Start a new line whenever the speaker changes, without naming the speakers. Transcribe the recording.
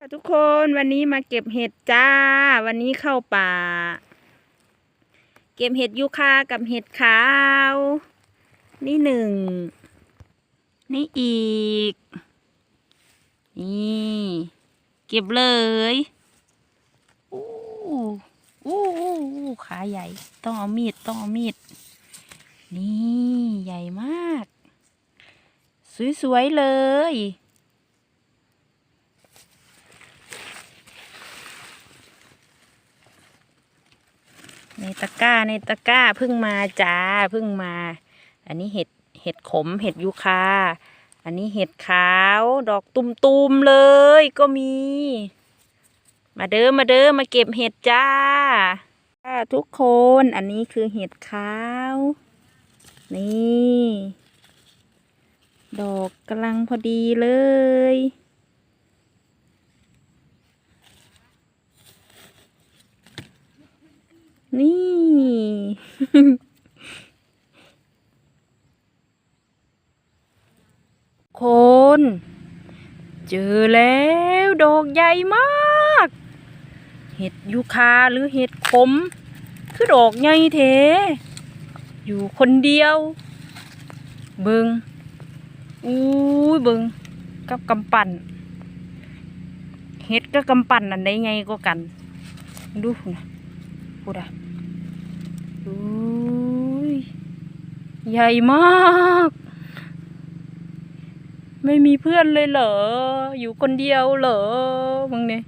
ค่ะทุกคนวันนี้มาเก็บเห็ดจ้า วันนี้เข้าป่า เก็บเห็ดยูคากับเห็ดขาว นี่หนึ่ง นี่อีก นี่ เก็บเลยอู้อู้อู้ขาใหญ่ ต้องเอามีดต้องเอามีด นี่ใหญ่มาก สวย ๆ เลย ในตะกร้าในตะกร้าเพิ่งมาจ้าเพิ่งมา อันนี้เห็ดเห็ดขมเห็ดยูคา อันนี้เห็ดขาวดอกตุมๆเลยก็มี มาเด้อมาเด้อมาเก็บเห็ดจ้าทุกคนอันนี้คือเห็ดขาว นี่ ดอกกำลังพอดีเลย นี่ คน เจอแล้วดอกใหญ่มาก เห็ดยูคาหรือเห็ดขม คือดอกใหญ่เท อยู่คนเดียว เบิงอู้ยเบิงกับกำปั่นเห็ดกับกำปั่นอันใดไงก็กัน ดูนะพูดอะ ยใหญ่มาก ไม่มีเพื่อนเลยเหรอ อยู่คนเดียวเหรอมึงเนี่ย